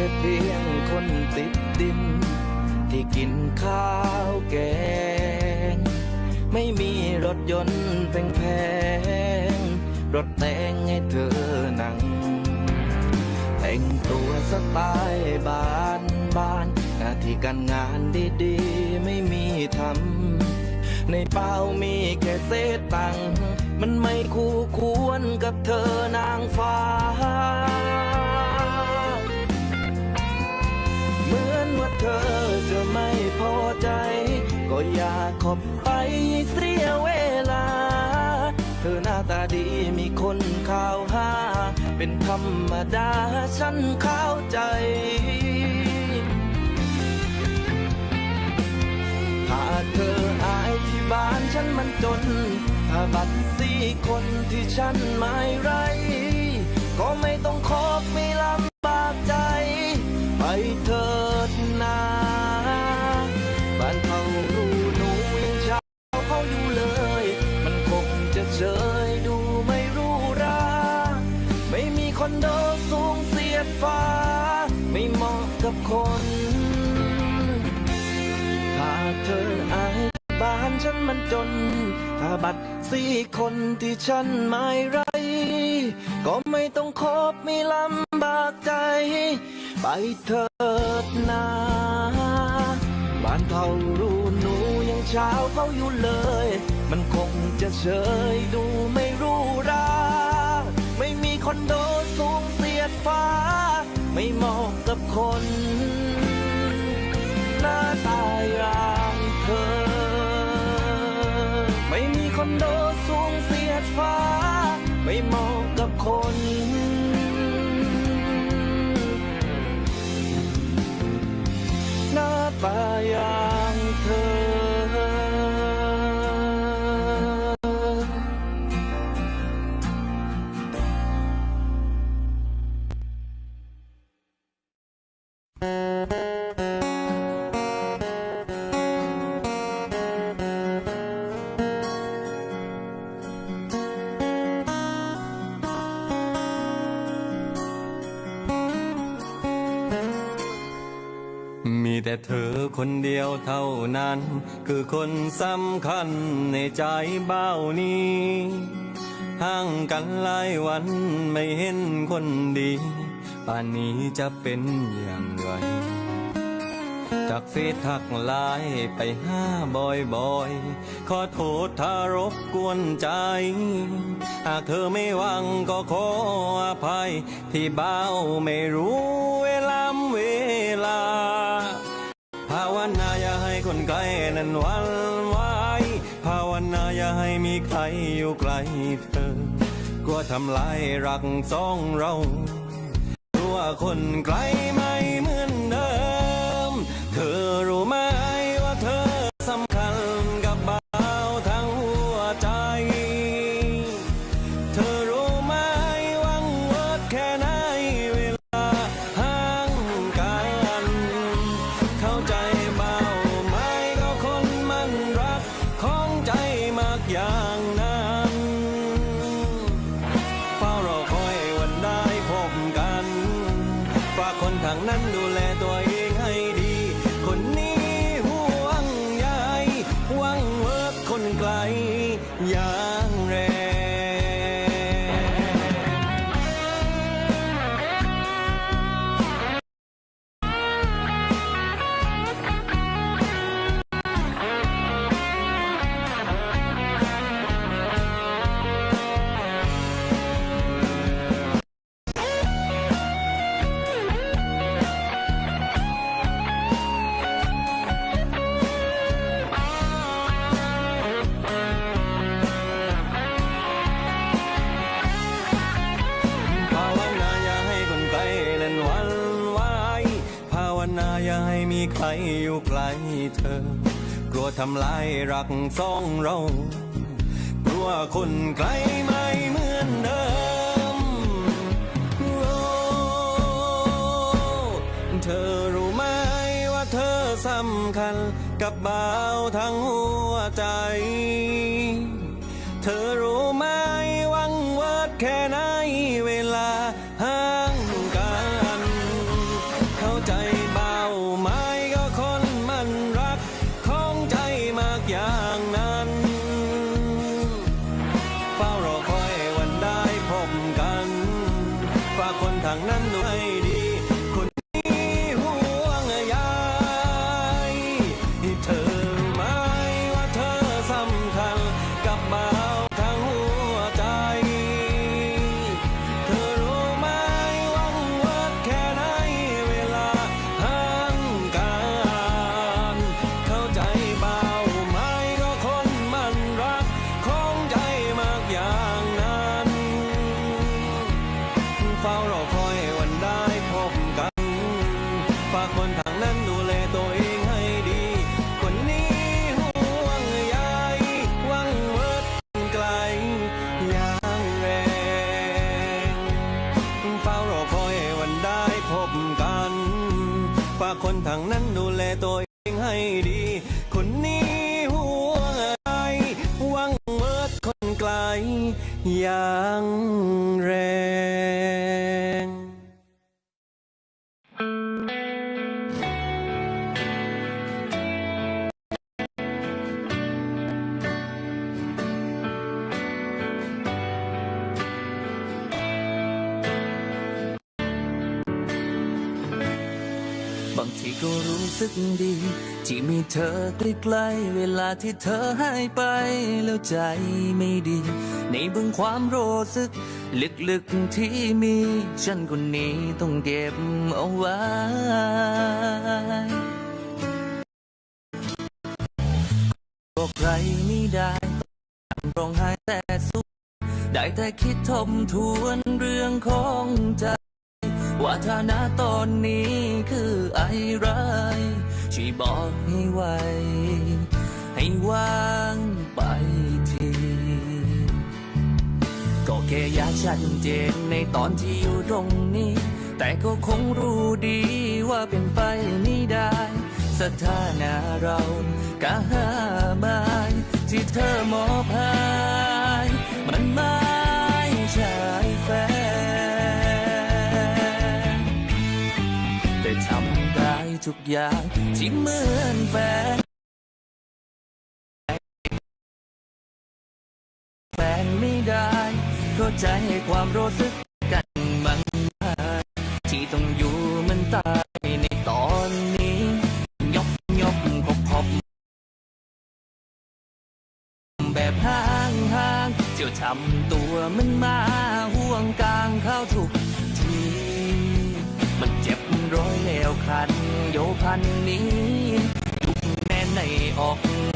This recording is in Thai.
ค่เพียงคนติดดิน ที่กินข้าวแกง ไม่มีรถยนต์แพงๆรถแต่งให้เธอนั่ง แต่งตัวสไตล์บ้านบ้านหน้าที่การงานดีๆ ไม่มีทำในเป้ามีแค่เศษตัง มันไม่คู่ควรกับเธอนางฟ้า ว่าเธอจะไม่พอใจ ก็อยากขอบไปเสียเวลา เธอหน้าตาดีมีคนข่าวหา เป็นธรรมดาฉันเข้าใจถ้าเธออายที่บ้านฉันมันจน ถ้าบัตรสี่คนที่ฉันไม่ไร สูงเสียดฟ้า ไม่เหมาะกับคนถ้าเธออายบ้านฉันมันจน ถ้าบัตรสี่คนที่ฉันไม่ไร ก็ไม่ต้องคบไม่ลำบากใจ ไปเถิดนาบ้านเขารูหนูยังเช้าเขาอยู่เลย มันคงจะเฉยดูไม่รู้รา ฟ้า ไม่เหมาะกับคน หน้าตาอย่างเธอ ไม่มีคอนโดสูงเสียดฟ้า ไม่เหมาะกับคนหน้าตาอย่างเธอ คนเดียวเท่านั้น คือคนสำคัญในใจเบ้านี้ห่างกันหลายวันไม่เห็นคนดี ป่านนี้จะเป็นอย่างไรจากเฟซทักไลน์ไปห้าบ่อยๆ ขอโทษถ้ารบกวนใจ หากเธอไม่วังก็ขออภัย ที่เบ้าไม่รู้เวลาเวลา คนไกลนั้นหวันไหวภาวนาอย่าให้มีใครอยู่ไกลเธอกลัวทำลายรักสองเรากลัวคนไกลไม่ คนทางนั้นดูแล นาอย่าให้มีใครอยู่ไกลเธอ กลัวทำลายรักสองเรา กลัวคนไกลไม่เหมือนเดิมโอ้เธอรู้ไหมว่าเธอสำคัญกับบ่าวทั้งหัวใจ เธอรู้ไหมหวังเวิร์ดแค่ไหน นั่นดูแลตัวเองให้ดี คนนี้ห่วงใจหวังเมิดคนไกลอย่างแรง บางทีก็รู้สึกดี ที่มีเธอใกล้ๆเวลาที่เธอหายไปแล้วใจไม่ดี ในบื้องความรู้สึก ลึกๆที่มี ฉันคนนี้ต้องเก็บเอาไว้บอกใครไม่ได้ต้องร้องไห้แต่สุขได้แต่คิดทบทวนเรื่องของใจ ว่าฐานะตอนนี้คืออะไรช่วยบอกให้ไว ให้วางไปที ก็แค่อยากชัดเจนในตอนที่อยู่ตรงนี้ แต่ก็คงรู้ดีว่าเป็นไปไม่ได้ สถานะเราก็หาไม่ที่เธอมอบให้มันม่ใทุกอย่างที่เหมือนแฟนแฟนไม่ได้เข้าใจความรู้สึกกันบ้างที่ต้องอยู่มันตายในตอนนี้ยกยกพบพบแบบห่างห่างเจ้าทำตัวมันมาห่วงกลางเข้าทุก ร้อยแล้วคันโยพันนี้ลุกแน่ในออก